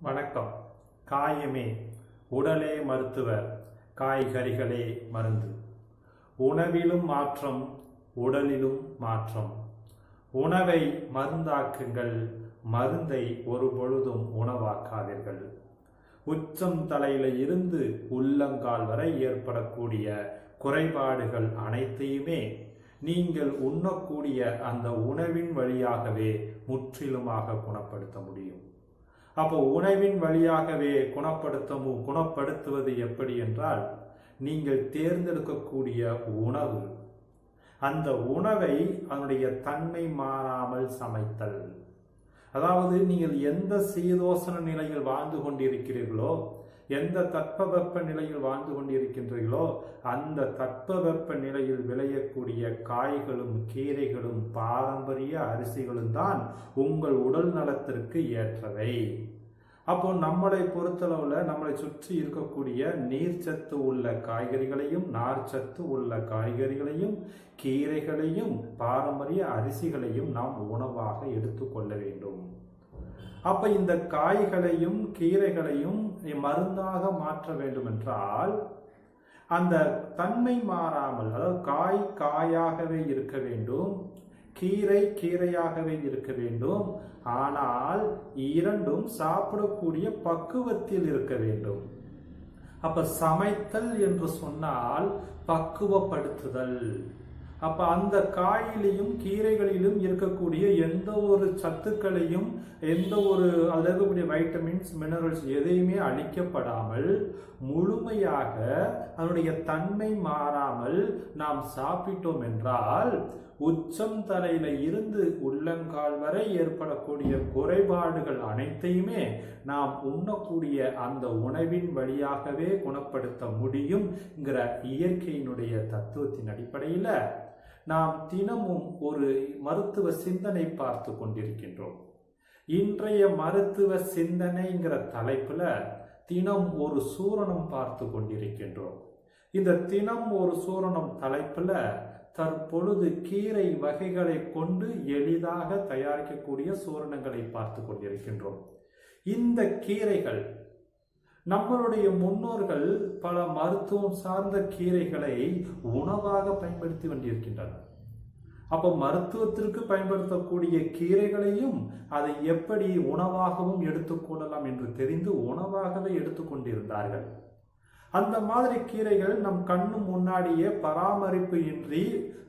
வணக்கம். காயமே உடலே மருத்துவர் காய்கறிகளே மருந்து. உணவிலும் மாற்றம் உடலிலும் மாற்றம். உணவை மருந்தாக்குங்கள் மருந்தை ஒரு பொழுதும் உணவாக்காதீர்கள். உச்சம் தலையில இருந்து உள்ளங்கால் வரை ஏற்படக்கூடிய குறைபாடுகள் அனைத்தையுமே நீங்கள் உண்ணக்கூடிய அந்த உணவின் வழியாகவே முற்றிலுமாக குணப்படுத்த முடியும். அப்போ உணவின் வழியாகவே குணப்படுத்த குணப்படுத்துவது எப்படி என்றால் நீங்கள் தேர்ந்தெடுக்கக்கூடிய உணவு. அந்த உணவை அதனுடைய தன்மை மாறாமல் சமைத்தல். அதாவது நீங்கள் எந்த சீதோசன நிலையில் வாழ்ந்து கொண்டிருக்கிறீர்களோ எந்த தட்பவெப்ப நிலையில் வாழ்ந்து கொண்டிருக்கின்றீர்களோ அந்த தட்பவெப்ப நிலையில் விளையக்கூடிய காய்களும் கீரைகளும் பாரம்பரிய அரிசிகளும் தான் உங்கள் உடல் நலத்திற்கு ஏற்றவை. அப்போ நம்மளை பொறுத்தளவில் நம்மளை சுற்றி இருக்கக்கூடிய நீர்ச்சத்து உள்ள காய்கறிகளையும் நார்ச்சத்து உள்ள காய்கறிகளையும் கீரைகளையும் பாரம்பரிய அரிசிகளையும் நாம் உணவாக எடுத்துக்கொள்ள வேண்டும். அப்ப இந்த காய்களையும் கீரைகளையும் மருந்தாக மாற்ற வேண்டும் என்றால் அந்த தன்மை மாறாமல் அதாவது காய் காயாகவே இருக்க வேண்டும் கீரை கீரையாகவே இருக்க வேண்டும் ஆனால் இரண்டும் சாப்பிடக்கூடிய பக்குவத்தில் இருக்க வேண்டும். அப்ப சமைத்தல் என்று சொன்னால் பக்குவப்படுத்துதல். அப்ப அந்த காயிலையும் கீரைகளிலும் இருக்கக்கூடிய எந்த ஒரு சத்துக்களையும் எந்த ஒரு அதில் இருக்கக்கூடிய வைட்டமின்ஸ் மினரல்ஸ் எதையுமே அழிக்கப்படாமல் முழுமையாக அதனுடைய தன்மை மாறாமல் நாம் சாப்பிட்டோம் என்றால் உச்சம் தலையில இருந்து உள்ளங்கால் வரை ஏற்படக்கூடிய குறைபாடுகள் அனைத்தையுமே நாம் உண்ணக்கூடிய அந்த உணவின் வழியாகவே குணப்படுத்த முடியும்ங்கிற இயற்கையினுடைய தத்துவத்தின் அடிப்படையில் நாம் தினமும் ஒரு மருத்துவ சிந்தனை பார்த்து கொண்டிருக்கின்றோம். இன்றைய மருத்துவ சிந்தனைங்கிற தலைப்புல தினம் ஒரு சூரணம் பார்த்து கொண்டிருக்கின்றோம். இந்த தினம் ஒரு சூரணம் தலைப்புல தற்பொழுது கீரை வகைகளை கொண்டு எளிதாக தயாரிக்கக்கூடிய சூரணங்களை பார்த்து கொண்டிருக்கின்றோம். இந்த கீரைகள் நம்மளுடைய முன்னோர்கள் பல மருத்துவம் சார்ந்த கீரைகளை உணவாக பயன்படுத்தி கொண்டிருக்கின்றனர் அப்போ மருத்துவத்திற்கு பயன்படுத்தக்கூடிய கீரைகளையும் அதை எப்படி உணவாகவும் எடுத்துக்கொள்ளலாம் என்று தெரிந்து உணவாகவே எடுத்துக்கொண்டிருந்தார்கள் அந்த மாதிரி கீரைகள் நம் கண்ணு முன்னாடியே பராமரிப்பு இன்றி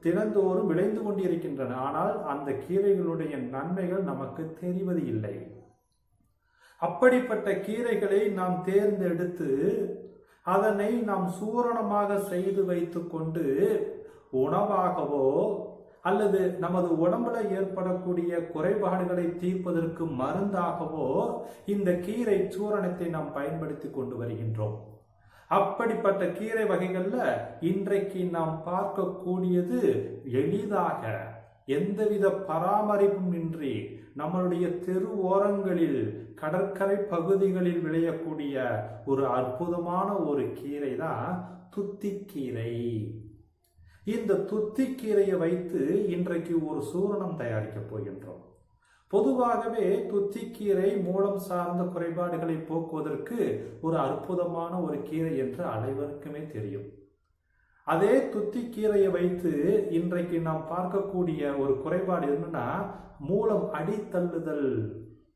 தினந்தோறும் விளைந்து கொண்டிருக்கின்றன. ஆனால் அந்த கீரைகளுடைய நன்மைகள் நமக்கு தெரிவது இல்லை. அப்படிப்பட்ட கீரைகளை நாம் தேர்ந்தெடுத்து அதனை நாம் சூரணமாக செய்து வைத்துக்கொண்டு உணவாகவோ அல்லது நமது உடம்புல ஏற்படக்கூடிய குறைபாடுகளை தீர்ப்பதற்கு மருந்தாகவோ இந்த கீரை சூரணத்தை நாம் பயன்படுத்தி கொண்டு வருகின்றோம். அப்படிப்பட்ட கீரை வகைகள்ல இன்றைக்கு நாம் பார்க்கக்கூடியது எளிதாக எந்தவித பராமரிப்பும் இன்றி நம்மளுடைய தெரு ஓரங்களில் கடற்கரை பகுதிகளில் விளையக்கூடிய ஒரு அற்புதமான ஒரு கீரை தான் துத்திக்கீரை. இந்த துத்திக்கீரையை வைத்து இன்றைக்கு ஒரு சூரணம் தயாரிக்கப் போகின்றோம். பொதுவாகவே துத்திக்கீரை மூலம் சார்ந்த குறைபாடுகளை போக்குவதற்கு ஒரு அற்புதமான ஒரு கீரை என்று அனைவருக்குமே தெரியும். அதே துத்திக்கீரையை வைத்து இன்றைக்கு நாம் பார்க்கக்கூடிய ஒரு குறைபாடு என்னன்னா மூலம் அடித்தள்ளுதல்.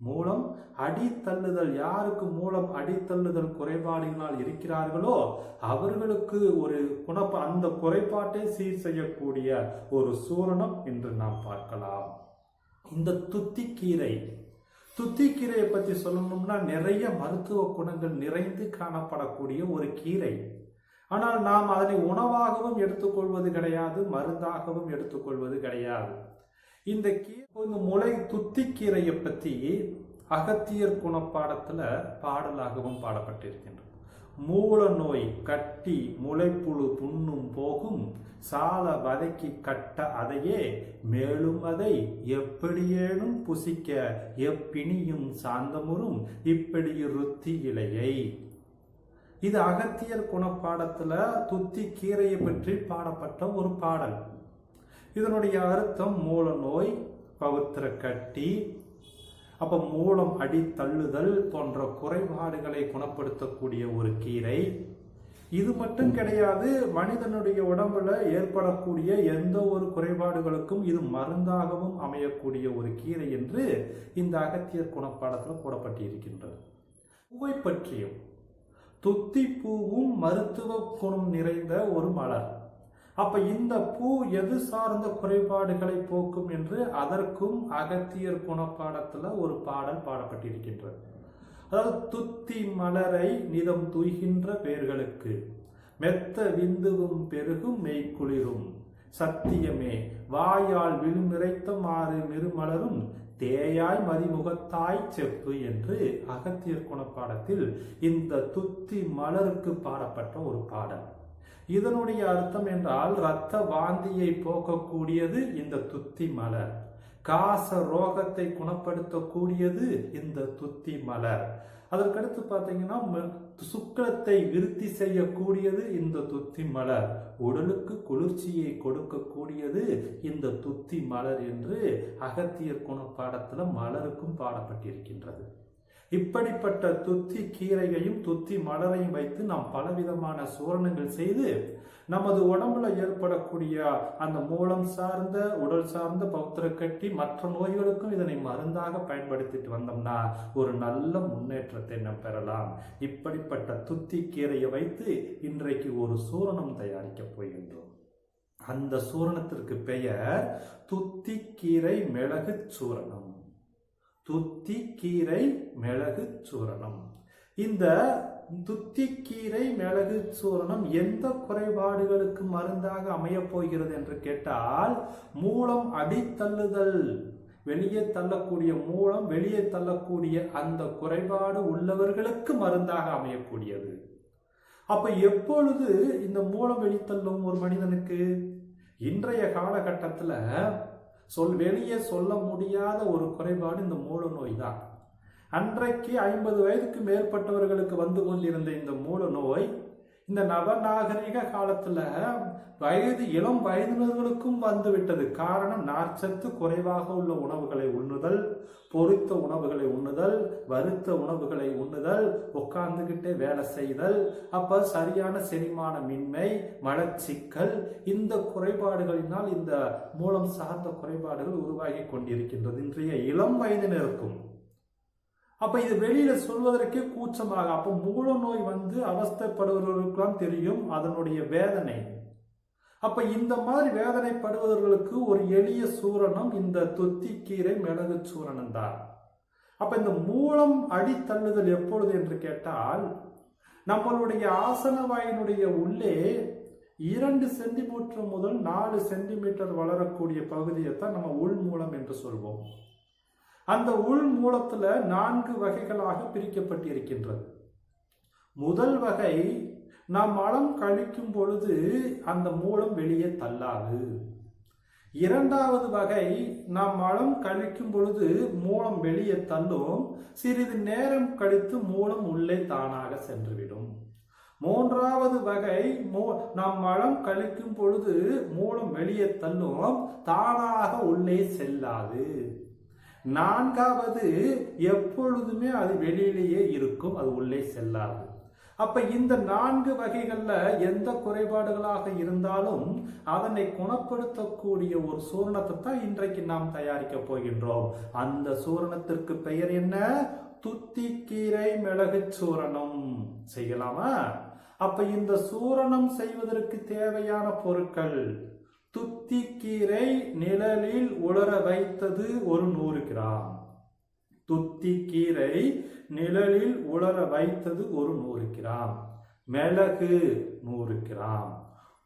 மூலம் அடித்தள்ளுதல். யாருக்கு மூலம் அடித்தள்ளுதல் குறைபாடுகளால் இருக்கிறார்களோ அவர்களுக்கு ஒரு குணப்ப அந்த குறைபாட்டை சீர் செய்யக்கூடிய ஒரு சூரணம் என்று நாம் பார்க்கலாம். இந்த துத்திக்கீரை துத்திக்கீரையை பற்றி சொல்லணும்னா நிறைய மருத்துவ குணங்கள் நிறைந்து காணப்படக்கூடிய ஒரு கீரை. ஆனால் நாம் அதனை உணவாகவும் எடுத்துக்கொள்வது கிடையாது மருந்தாகவும் எடுத்துக்கொள்வது கிடையாது. இந்த கீரை இந்த முளை துத்திக்கீரையை பற்றி அகத்தியர் குணப்பாடத்தில் பாடலாகவும் பாடப்பட்டிருக்கின்றது. மூல நோய் கட்டி முளைப்புழு புண்ணும் போகும் சால வதக்கி கட்ட அதையே மேலும் அதை எப்படியேனும் புசிக்க எப்பிணியும் சாந்தமுறும் இப்படி ருத்தி இலையை இது அகத்தியர் குணப்பாடத்தில் துத்தி கீரையை பற்றி பாடப்பட்ட ஒரு பாடல். இதனுடைய அர்த்தம் மூல நோய் பவித்திர கட்டி அப்போ மூலம் அடி தள்ளுதல் போன்ற குறைபாடுகளை குணப்படுத்தக்கூடிய ஒரு கீரை. இது மட்டும் கிடையாது மனிதனுடைய உடம்புல ஏற்படக்கூடிய எந்த ஒரு குறைபாடுகளுக்கும் இது மருந்தாகவும் அமையக்கூடிய ஒரு கீரை என்று இந்த அகத்தியர் குணப்பாடத்தில் போடப்பட்டிருக்கின்றது. பூவை பற்றியும் துத்தி பூவும் மருத்துவ குணம் நிறைந்த ஒரு மலர். அப்ப இந்த பூ எது சார்ந்த குறைபாடுகளை போக்கும் என்று அதற்கும் அகத்தியர் குணப்பாடத்துல ஒரு பாடல் பாடப்பட்டிருக்கின்றது. அதாவது துத்தி மலரை நிதம் துய்கின்ற பேர்களுக்கு மெத்த விந்துவும் பெருகும் மெய்க்குளிரும் சத்தியமே வாயால் விழுமிறைத்த மாறு மிருமலரும் தேயாய் மதிமுகத்தாய் செப்பு என்று அகத்தியர் குணப்பாடத்தில் இந்த துத்தி மலருக்கு பாடப்பட்ட ஒரு பாடல். இதனுடைய அர்த்தம் என்றால் இரத்த வாந்தியை போக்கக்கூடியது இந்த துத்தி மலர். காச ரோகத்தை குணப்படுத்தக்கூடியது இந்த துத்தி மலர். அதற்கடுத்து பார்த்தீங்கன்னா ம- விருத்தி செய்யக்கூடியது இந்த துத்தி மலர். உடலுக்கு குளிர்ச்சியை கொடுக்கக்கூடியது இந்த துத்தி மலர் என்று அகத்தியர் பாடத்தில் மலருக்கும் பாடப்பட்டிருக்கின்றது. இப்படிப்பட்ட துத்தி கீரையையும் துத்தி மலரையும் வைத்து நாம் பலவிதமான சூரணங்கள் செய்து நமது உடம்புல ஏற்படக்கூடிய அந்த மூலம் சார்ந்த உடல் சார்ந்த பௌத்திர கட்டி மற்ற நோய்களுக்கும் இதனை மருந்தாக பயன்படுத்திட்டு வந்தோம்னா ஒரு நல்ல முன்னேற்றத்தை நாம் பெறலாம். இப்படிப்பட்ட துத்தி கீரையை வைத்து இன்றைக்கு ஒரு சூரணம் தயாரிக்கப் போகின்றோம். அந்த சூரணத்திற்கு பெயர் துத்திக்கீரை மிளகு சூரணம். துத்தி கீரை மிளகு சூரணம். இந்த துத்திக்கீரை மிளகு சூரணம் எந்த குறைபாடுகளுக்கு மருந்தாக அமையப் போகிறது என்று கேட்டால் மூலம் அடித்தள்ளுதல் வெளியே தள்ளக்கூடிய மூலம் வெளியே தள்ளக்கூடிய அந்த குறைபாடு உள்ளவர்களுக்கு மருந்தாக அமையக்கூடியது. அப்ப எப்பொழுது இந்த மூலம் வெளித்தள்ளும் ஒரு மனிதனுக்கு? இன்றைய காலகட்டத்தில் சொல் வெளியே சொல்ல முடியாத ஒரு குறைபாடு இந்த மூல நோய் தான். அன்றைக்கு ஐம்பது வயதுக்கு மேற்பட்டவர்களுக்கு வந்து கொண்டிருந்த இந்த மூல நோய் இந்த நவநாகரிக காலத்துல வயது இளம் வயதினர்களுக்கும் வந்துவிட்டது காரணம் நார்ச்சத்து குறைவாக உள்ள உணவுகளை உண்ணுதல் பொறித்த உணவுகளை உண்ணுதல் வறுத்த உணவுகளை உண்ணுதல் உட்கார்ந்துகிட்டே வேலை செய்தல் அப்ப சரியான செரிமானமின்மை மலச்சிக்கல் இந்த குறைபாடுகளினால் இந்த மூலம் சார்ந்த குறைபாடுகள் உருவாகி கொண்டிருக்கின்றது. இன்றைய இளம் வயதினருக்கும் அப்ப இது வெளியில சொல்வதற்கே கூச்சமாக. அப்ப மூல நோய் வந்து அவஸ்தைப்படுபவர்களுக்கெல்லாம் தெரியும் அதனுடைய வேதனை. அப்ப இந்த மாதிரி வேதனைப்படுபவர்களுக்கு ஒரு எளிய சூரணம் இந்த தொத்திக்கீரை மிளகு சூரணம் தான். அப்ப இந்த மூலம் அடித்தள்ளுதல் எப்பொழுது என்று கேட்டால் நம்மளுடைய ஆசன வாயினுடைய உள்ளே இரண்டு சென்டிமீட்டர் முதல் நாலு சென்டிமீட்டர் வளரக்கூடிய பகுதியை தான் நம்ம உள் மூலம் என்று சொல்வோம். அந்த உள் மூலத்துல நான்கு வகைகளாக பிரிக்கப்பட்டிருக்கின்றது. முதல் வகை நாம் மலம் கழிக்கும் பொழுது அந்த மூலம் வெளியே தள்ளாது. இரண்டாவது வகை நாம் மலம் கழிக்கும் பொழுது மூலம் வெளியே தள்ளும் சிறிது நேரம் கழித்து மூலம் உள்ளே தானாக சென்றுவிடும். மூன்றாவது வகை மூ- நாம் மலம் கழிக்கும் பொழுது மூலம் வெளியே தள்ளும் தானாக உள்ளே செல்லாது. நான்காவது எப்பொழுதுமே அது வெளியிலேயே இருக்கும் அது உள்ளே செல்லாது. அப்ப இந்த நான்கு வகைகள்ல எந்த குறைபாடுகளாக இருந்தாலும் அதனை குணப்படுத்தக்கூடிய ஒரு சூரணத்தை தான் இன்றைக்கு நாம் தயாரிக்க போகின்றோம். அந்த சூரணத்திற்கு பெயர் என்ன? துத்திக்கீரை மிளகு சூரணம். செய்யலாமா? அப்ப இந்த சூரணம் செய்வதற்கு தேவையான பொருட்கள் துத்திக்கீரை நிழலில் உலர வைத்தது ஒரு நூறு கிராம். துத்திக்கீரை நிழலில் உலர வைத்தது ஒரு நூறு கிராம். மிளகு நூறு கிராம்.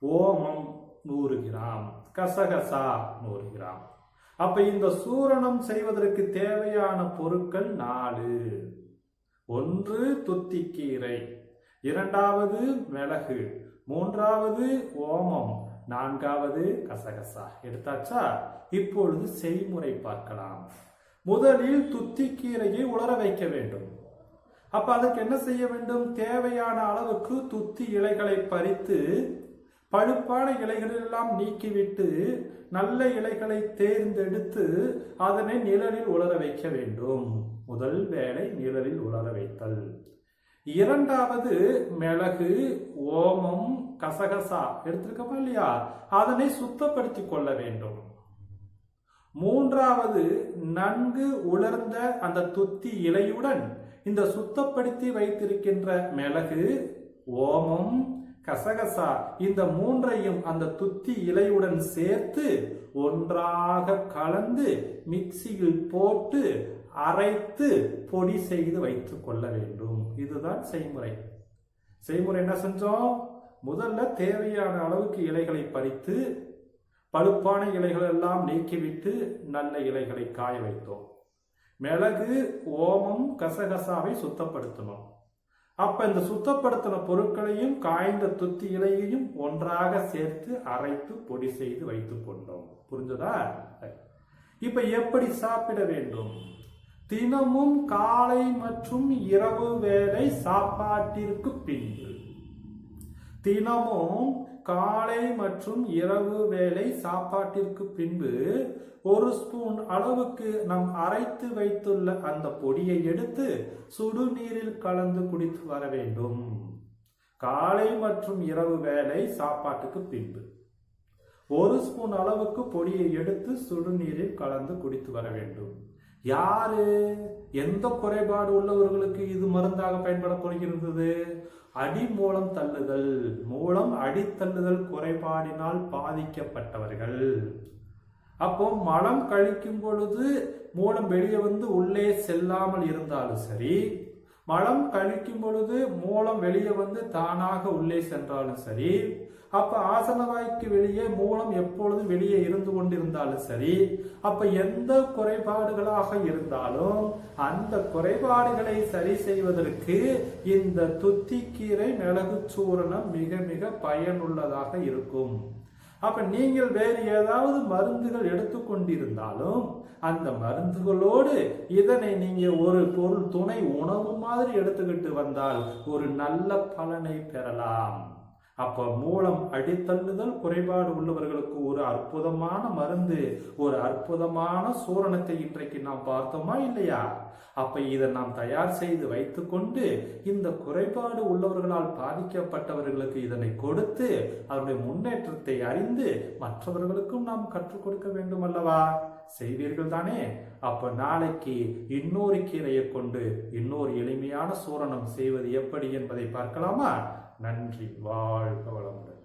ஓமம் நூறு கிராம். கசகசா நூறு கிராம். அப்ப இந்த சூரணம் செய்வதற்கு தேவையான பொருட்கள் நாலு. ஒன்று துத்திக்கீரை இரண்டாவது மிளகு மூன்றாவது ஓமம் நான்காவது கசகசா. எடுத்தாச்சா? இப்பொழுது செய்முறை பார்க்கலாம். முதலில் துத்திக்கீரையை உலர வைக்க வேண்டும். அப்ப அதுக்கு என்ன செய்ய வேண்டும்? தேவையான அளவுக்கு துத்தி இலைகளை பறித்து பழுப்பான இலைகளெல்லாம் நீக்கிவிட்டு நல்ல இலைகளை தேர்ந்தெடுத்து அதனை நிழலில் உலர வைக்க வேண்டும். முதல் வேலை நிழலில் உலர வைத்தல். இரண்டாவது மிளகு ஓமம் கசகசா எடுத்திருக்கோமா இல்லையா? அதனை சுத்தப்படுத்தி கொள்ள வேண்டும். மூன்றாவது நன்கு உலர்ந்த அந்த துத்தி இலையுடன் இந்த சுத்தப்படுத்தி வைத்திருக்கின்ற மிளகு ஓமம் கசகசா இந்த மூன்றையும் அந்த துத்தி இலையுடன் சேர்த்து ஒன்றாக கலந்து மிக்சியில் போட்டு அரைத்து பொடி செய்து வைத்துக் கொள்ள வேண்டும். இதுதான் செய்முறை. செய்முறை என்ன செஞ்சோம்? முதல்ல தேவையான அளவுக்கு இலைகளை பறித்து பழுப்பான இலைகள் எல்லாம் நீக்கிவிட்டு நல்ல இலைகளை காய வைத்தோம். மிளகு ஓமம் கசகசாவை சுத்தப்படுத்தணும். அப்ப இந்த சுத்தப்படுத்தின பொருட்களையும் காய்ந்த துத்தி இலையையும் ஒன்றாக சேர்த்து அரைத்து பொடி செய்து வைத்துக் கொண்டோம். புரிஞ்சதா? இப்ப எப்படி சாப்பிட வேண்டும்? தினமும் காலை மற்றும் இரவு வேளை சாப்பாட்டிற்கு பின்பு. தினமும் காலை மற்றும் இரவு வேலை சாப்பாட்டிற்கு பின்பு ஒரு ஸ்பூன் அளவுக்கு நாம் அரைத்து வைத்துள்ள அந்த பொடியை எடுத்து சுடுநீரில் கலந்து குடித்து வர வேண்டும். காலை மற்றும் இரவு வேலை சாப்பாட்டுக்கு பின்பு. ஒரு ஸ்பூன் அளவுக்கு பொடியை எடுத்து சுடுநீரில் கலந்து குடித்து வர வேண்டும். யாரு? எந்த குறைபாடு உள்ளவர்களுக்கு இது மருந்தாக பயன்பட போகிறது அடி மூலம் தள்ளுதல் மூலம் அடித்தள்ளுதல் குறைபாடினால் பாதிக்கப்பட்டவர்கள். அப்போ மலம் கழிக்கும் பொழுது மூலம் வெளியே வந்து உள்ளே செல்லாமல் இருந்தாலும் சரி மலம் கழிக்கும் பொழுது மூலம் வெளியே வந்து தானாக உள்ளே சென்றாலும் சரி அப்ப ஆசனவாய்க்கு வெளியே மூலம் எப்பொழுதும் வெளியே இருந்து கொண்டிருந்தாலும் சரி அப்ப எந்த குறைபாடுகளாக இருந்தாலும் அந்த குறைபாடுகளை சரி செய்வதற்கு இந்த துத்திக்கீரை மிளகு சூரணம் மிக மிக பயனுள்ளதாக இருக்கும். அப்ப நீங்கள் வேறு ஏதாவது மருந்துகள் எடுத்துக்கொண்டிருந்தாலும் அந்த மருந்துகளோடு இதனை நீங்க ஒரு பொருள் துணை உணவு மாதிரி எடுத்துக்கிட்டு வந்தால் ஒரு நல்ல பலனை பெறலாம். அப்ப மூலம் அடித்தள்ளுதல் குறைபாடு உள்ளவர்களுக்கு ஒரு அற்புதமான மருந்து ஒரு அற்புதமான சூரணத்தை இன்றைக்கு நாம் பார்த்தோமா இல்லையா? அப்ப இதை நாம் தயார் செய்து வைத்துக்கொண்டு இந்த குறைபாடு உள்ளவர்களால் பாதிக்கப்பட்டவர்களுக்கு இதனை கொடுத்து அவருடைய முன்னேற்றத்தை அறிந்து மற்றவர்களுக்கும் நாம் கற்றுக் கொடுக்க வேண்டும் அல்லவா? செய்வீர்கள் தானே? அப்ப நாளைக்கு இன்னொரு கீரையை கொண்டு இன்னொரு எளிமையான சூரணம் செய்வது எப்படி என்பதை பார்க்கலாமா? நன்றி வாழ்க வளமுடன்.